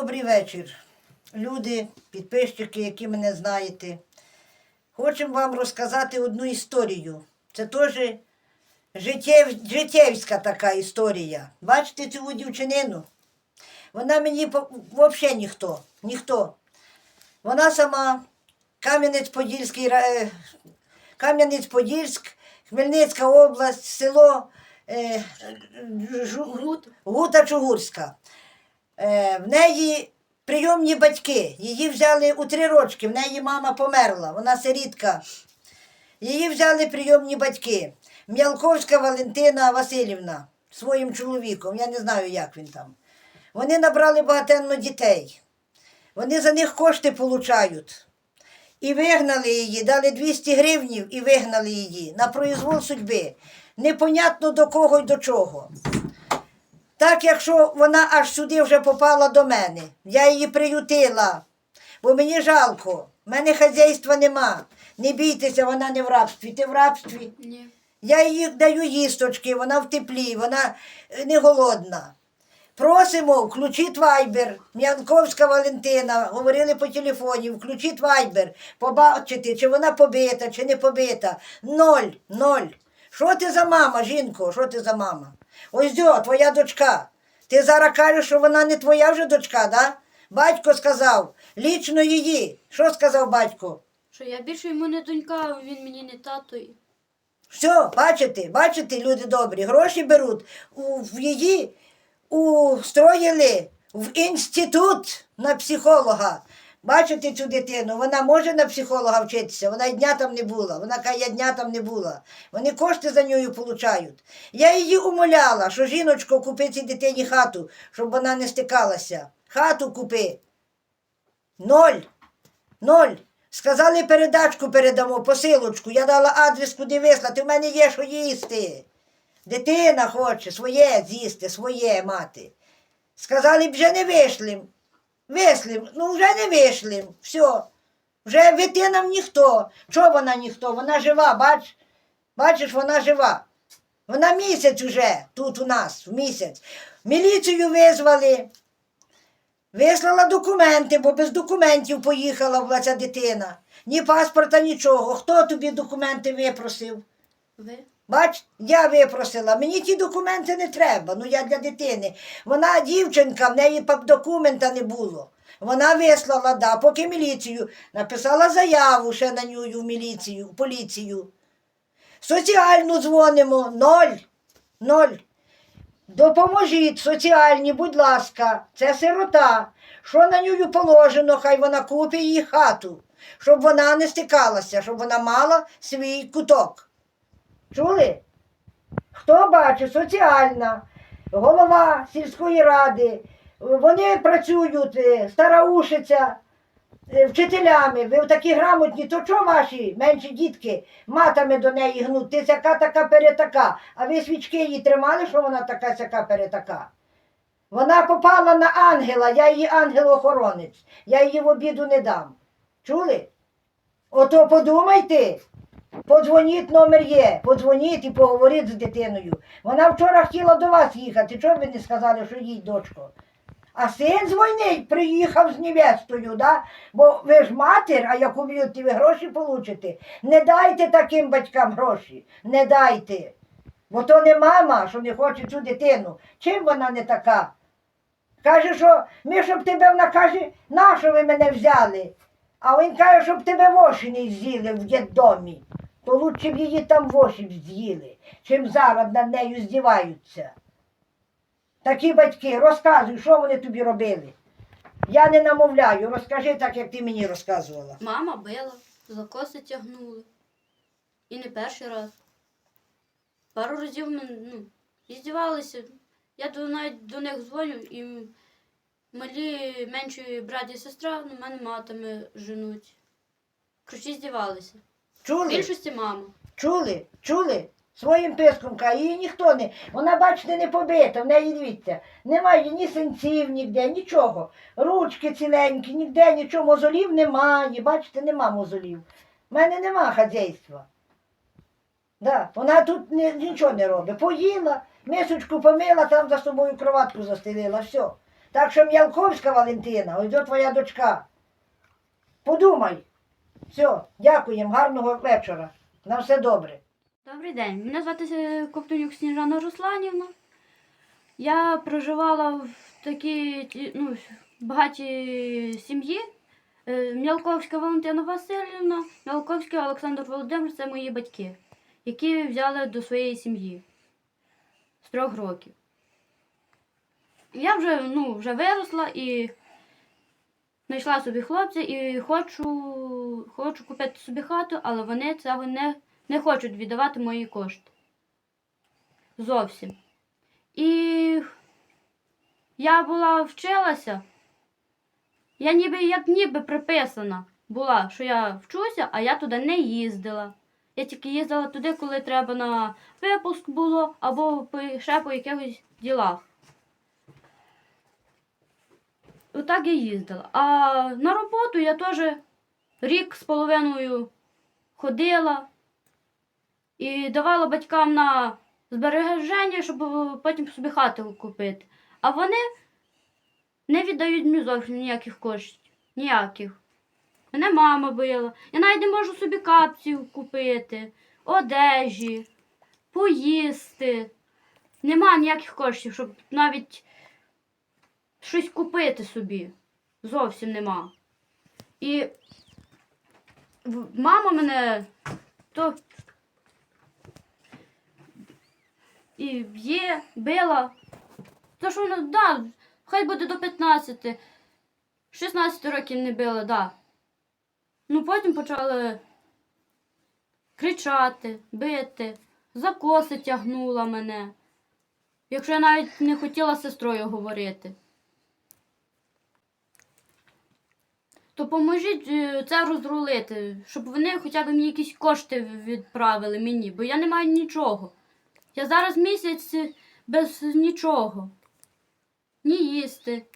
Добрий вечір, люди, підписчики, які мене знаєте. Хочемо вам розказати одну історію. Це теж життєв, життєвська така історія. Бачите цю дівчинину? Вона мені взагалі ніхто. ніхто. Вона сама Кам'янець-Подільський, е, Кам'янець-Подільськ, Хмельницька область, село е, Гута Чугурська. Е, в неї прийомні батьки. Її взяли у три рочки, в неї мама померла, вона сирітка. Її взяли прийомні батьки. М'ялковська Валентина Васильівна своїм чоловіком, я не знаю, як він там. Вони набрали багатенно дітей. Вони за них кошти получають. І вигнали її, дали 200 гривнів і вигнали її на произвол судьби. Непонятно до кого й до чого. Так, якщо вона аж сюди вже попала до мене, я її приютила, бо мені жалко, в мене хазяйства нема. Не бійтеся, вона не в рабстві. Ти в рабстві. Ні. Я їй даю їсточки, вона в теплі, вона е, не голодна. Просимо, включіть вайбер. М'янковська Валентина, говорили по телефоні, включіть вайбер, побачити, чи вона побита, чи не побита. Ноль, ноль. Що ти за мама, жінко? Що ти за мама? Ось дьо, твоя дочка. Ти зараз кажеш, що вона не твоя вже дочка, да? Батько сказав, лічно її. Що сказав батько? Що я більше йому не донька, він мені не тато. Все, бачите, бачите, люди добрі, гроші беруть у, в її устроїли в інститут на психолога. Бачите цю дитину, вона може на психолога вчитися, вона й дня там не була, вона каже, я дня там не була. Вони кошти за нею получають. Я її умоляла, що жіночко, купи цій дитині хату, щоб вона не стикалася. Хату купи. Ноль. Ноль. Сказали, передачку передамо, посилочку. Я дала адрес, куди вислати. У мене є що їсти. Дитина хоче своє з'їсти, своє мати. Сказали, вже не вишлем. Вислим. Ну, вже не вишлем. Все. Вже вити нам ніхто. Чого вона ніхто? Вона жива, бач? Бачиш, вона жива. Вона місяць уже тут у нас, в місяць. Міліцію визвали. Вислала документи, бо без документів поїхала була ця дитина. Ні паспорта, нічого. Хто тобі документи випросив? Ви? Бач, я випросила, мені ті документи не треба. Ну я для дитини. Вона дівчинка, в неї документа не було. Вона вислала, да, поки міліцію, написала заяву ще на нього в міліцію, в поліцію. Соціальну дзвонимо, ноль, ноль. Допоможіть соціальні, будь ласка, це сирота. Що на нього положено, хай вона купить їй хату, щоб вона не стикалася, щоб вона мала свій куток. Чули? Хто бачить, соціальна, голова сільської ради, вони працюють, е, стараушиця, е, вчителями. Ви такі грамотні, то чого ваші менші дітки матами до неї гнуть? Ти сяка така перетака. А ви свічки її тримали, що вона така сяка перетака? Вона попала на ангела, я її ангел-охоронець. Я її в обіду не дам. Чули? Ото подумайте. Подзвоніть, номер є. Подзвоніть і поговоріть з дитиною. Вона вчора хотіла до вас їхати. Чого ви не сказали, що їдь, дочко? А син з війни приїхав з невестою, да? бо ви ж матір, а як уб'ють, ви гроші получите. Не дайте таким батькам гроші. Не дайте. Бо то не мама, що не хоче цю дитину. Чим вона не така? Каже, що ми, щоб тебе вона каже, на що ви мене взяли? А він каже, щоб тебе воші не з'їли в дитдомі. То лучше б її там воші з'їли, чим зараз над нею здіваються. Такі батьки, розказуй, що вони тобі робили. Я не намовляю, розкажи так, як ти мені розказувала. Мама била, за коси тягнули. І не перший раз. Пару разів ми, ну, здівалися. Я до, навіть до них дзвоню і малі менші брат і сестра ну, мене матами женуть. Коротше, здівалися. В Чули? більшості мама. Чули? Чули? Своїм писком каже, її ніхто не. Вона, бачите, не побита, в неї дивіться. Немає ні синців ніде, нічого. Ручки ціленькі, ніде нічого, мозолів немає. Бачите, нема мозолів. У мене нема хазяйства. Да, вона тут не, нічого не робить. Поїла, мисочку помила, там за собою кроватку застелила, все. Так що М'ялковська Валентина, ось до твоя дочка. Подумай. Все, дякуємо, гарного вечора. На все добре. Добрий день. Мене звати е, Ковтонюк Сніжана Русланівна. Я проживала в такій ну, багатій сім'ї. Е, Мялковська Валентина Васильівна, Мялковський Олександр Володимирович це мої батьки, які взяли до своєї сім'ї з трьох років. Я вже, ну, вже виросла і знайшла собі хлопця і хочу, хочу купити собі хату, але вони цього не не хочуть віддавати мої кошти. Зовсім. І я була вчилася. Я ніби як ніби приписана була, що я вчуся, а я туди не їздила. Я тільки їздила туди, коли треба на випуск було, або ще по якихось ділах. Отак я їздила. А на роботу я теж рік з половиною ходила і давала батькам на збереження, щоб потім собі хату купити. А вони не віддають мені зовсім ніяких коштів. Ніяких. Мене мама била. Я навіть не можу собі капців купити, одежі, поїсти. Нема ніяких коштів, щоб навіть щось купити собі. Зовсім нема. І мама мене то і б'є, била. То що вона, да, хай буде до 15. 16 років не била, да. Ну потім почали кричати, бити, за коси тягнула мене. Якщо я навіть не хотіла з сестрою говорити. То поможіть е, це розрулити, щоб вони хоча б мені якісь кошти відправили мені, бо я не маю нічого. Я зараз місяць без нічого. Ні їсти,